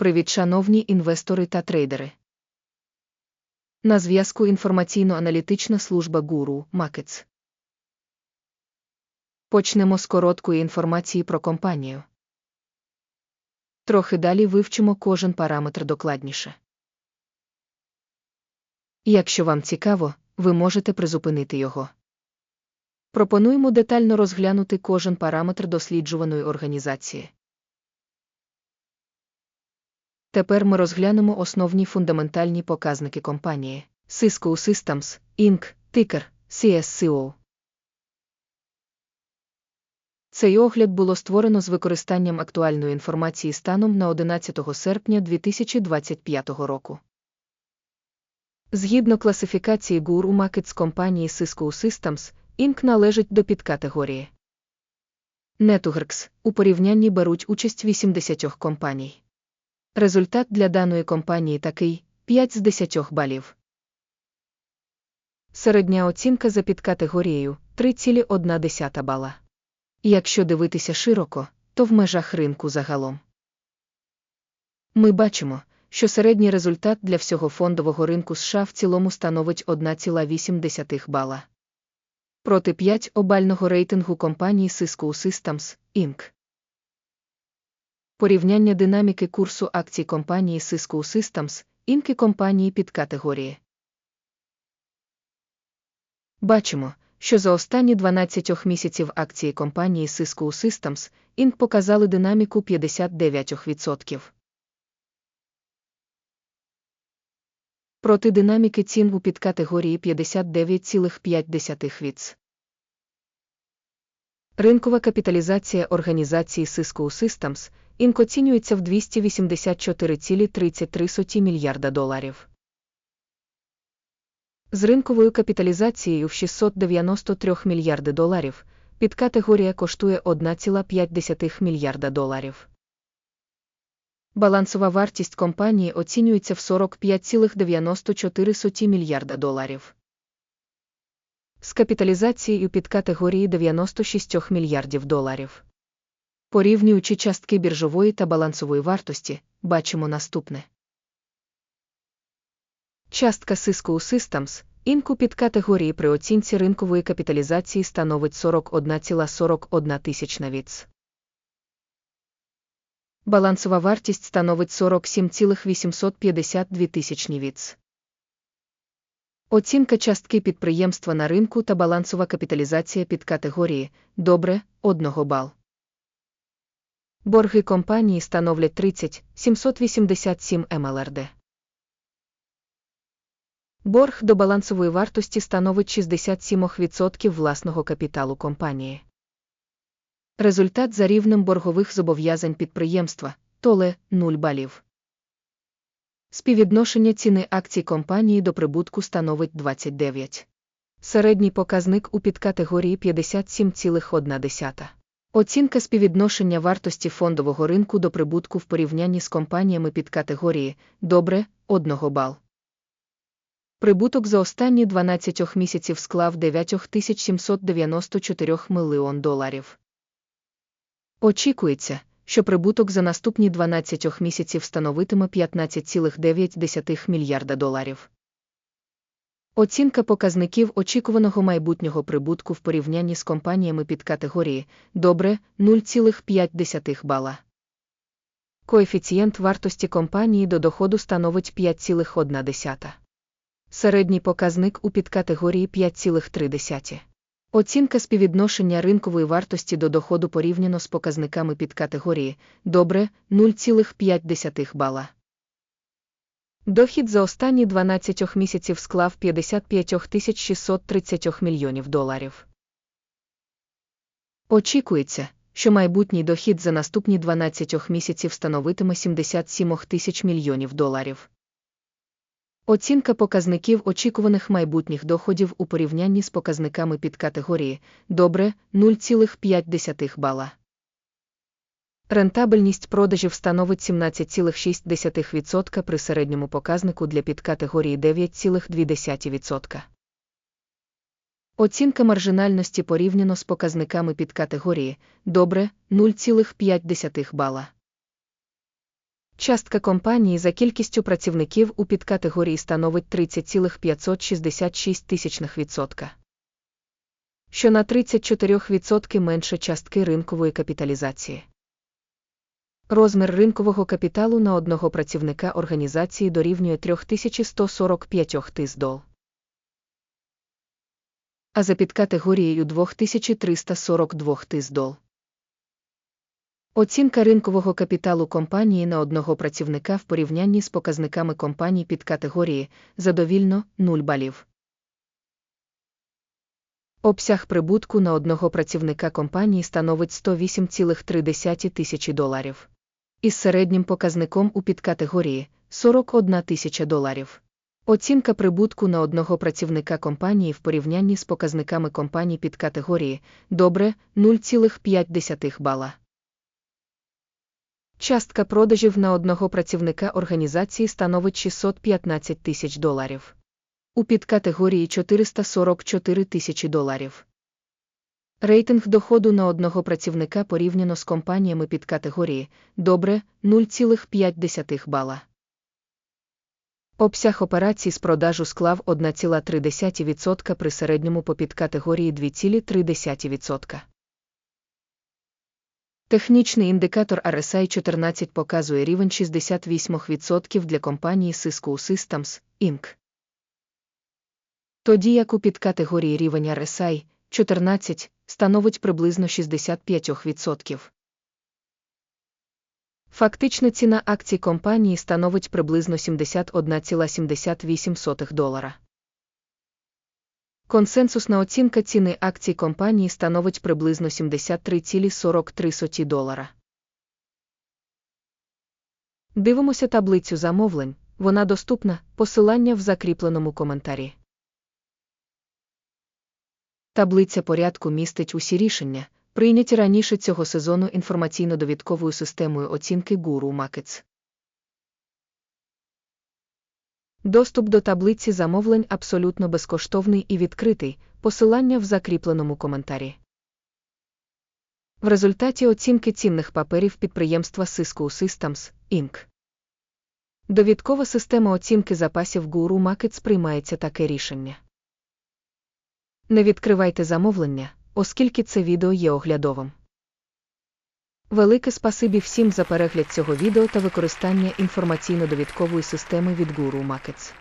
Привіт, шановні інвестори та трейдери. На зв'язку інформаційно-аналітична служба Guru Markets. Почнемо з короткої інформації про компанію. Трохи далі вивчимо кожен параметр докладніше. Якщо вам цікаво, ви можете призупинити його. Пропонуємо детально розглянути кожен параметр досліджуваної організації. Тепер ми розглянемо основні фундаментальні показники компанії Cisco Systems, Inc., тикер CSCO. Цей огляд було створено з використанням актуальної інформації станом на 11 серпня 2025 року. Згідно класифікації Guru Markets компанії Cisco Systems, Inc. належить до підкатегорії Networks. У порівнянні беруть участь 80 компаній. Результат для даної компанії такий 5 з 10 балів. Середня оцінка за підкатегорією 3,1 бала. Якщо дивитися широко, то в межах ринку загалом. Ми бачимо, що середній результат для всього фондового ринку США в цілому становить 1,8 бала. Проти 5 обального рейтингу компанії Cisco Systems, Inc. Порівняння динаміки курсу акцій компанії Cisco Systems, Inc. і компанії під категорії. Бачимо, що за останні 12 місяців акції компанії Cisco Systems, Inc. показали динаміку 59%. Проти динаміки цін у підкатегорії 59,5 віц. Ринкова капіталізація організації Cisco Systems, Inc. оцінюється в 284,33 мільярда доларів. З ринковою капіталізацією в 693 мільярди доларів підкатегорія коштує 1,5 мільярда доларів. Балансова вартість компанії оцінюється в 45,94 мільярда доларів. З капіталізацією підкатегорії 96 мільярдів доларів. Порівнюючи частки біржової та балансової вартості, бачимо наступне. Частка Cisco Systems, інку під категорії при оцінці ринкової капіталізації становить 41,41 тисячна віц. Балансова вартість становить 47,852 тисячні віц. Оцінка частки підприємства на ринку та балансова капіталізація під категорії добре 1 бал. Борги компанії становлять 30 787 МЛРД. Борг до балансової вартості становить 67% власного капіталу компанії. Результат за рівнем боргових зобов'язань підприємства толе 0 балів. Співвідношення ціни акцій компанії до прибутку становить 29. Середній показник у підкатегорії 57,1. Оцінка співвідношення вартості фондового ринку до прибутку в порівнянні з компаніями під категорії добре 1 бал. Прибуток за останні 12 місяців склав 9794 мільйон доларів. Очікується, що прибуток за наступні 12 місяців становитиме 15,9 мільярда доларів. Оцінка показників очікуваного майбутнього прибутку в порівнянні з компаніями під категорії добре 0,5 бала. Коефіцієнт вартості компанії до доходу становить 5,1. Середній показник у підкатегорії 5,3. Оцінка співвідношення ринкової вартості до доходу порівняно з показниками підкатегорії добре 0,5 бала. Дохід за останні 12 місяців склав 55 630 мільйонів доларів. Очікується, що майбутній дохід за наступні 12 місяців становитиме 77 тисяч мільйонів доларів. Оцінка показників очікуваних майбутніх доходів у порівнянні з показниками під категорії добре 0,5 бала. Рентабельність продажів становить 17,6% при середньому показнику для підкатегорії 9,2%. Оцінка маржинальності порівняно з показниками підкатегорії добре 0,5 бала. Частка компанії за кількістю працівників у підкатегорії становить 30,566 тисячних відсотка, що на 34% менше частки ринкової капіталізації. Розмір ринкового капіталу на одного працівника організації дорівнює 3145 тис дол. А за підкатегорією 2342 тис дол. Оцінка ринкового капіталу компанії на одного працівника в порівнянні з показниками компаній під категорії задовільно 0 балів. Обсяг прибутку на одного працівника компанії становить 108,3 тисячі доларів. Із середнім показником у підкатегорії 41 тисяча доларів. Оцінка прибутку на одного працівника компанії в порівнянні з показниками компаній під категорії добре 0,5 бала. Частка продажів на одного працівника організації становить 615 тисяч доларів. У підкатегорії 444 тисячі доларів. Рейтинг доходу на одного працівника порівняно з компаніями під категорії добре 0,5 бала. Обсяг операцій з продажу склав 1,3% при середньому по підкатегорії 2,3%. Технічний індикатор RSI 14 показує рівень 68% для компанії Cisco Systems, Inc. Тоді як у підкатегорії рівень RSI 14 становить приблизно 65%. Фактична ціна акцій компанії становить приблизно 71,78 долара. Консенсусна оцінка ціни акцій компанії становить приблизно 73,43 долара. Дивимося таблицю замовлень, вона доступна, посилання в закріпленому коментарі. Таблиця порядку містить усі рішення, прийняті раніше цього сезону інформаційно-довідковою системою оцінки Guru Markets. Доступ до таблиці замовлень абсолютно безкоштовний і відкритий, посилання в закріпленому коментарі. В результаті оцінки цінних паперів підприємства Cisco Systems, Inc. Довідкова система оцінки запасів Guru Markets приймається таке рішення. Не відкривайте замовлення, оскільки це відео є оглядовим. Велике спасибі всім за перегляд цього відео та використання інформаційно-довідкової системи від Guru Markets.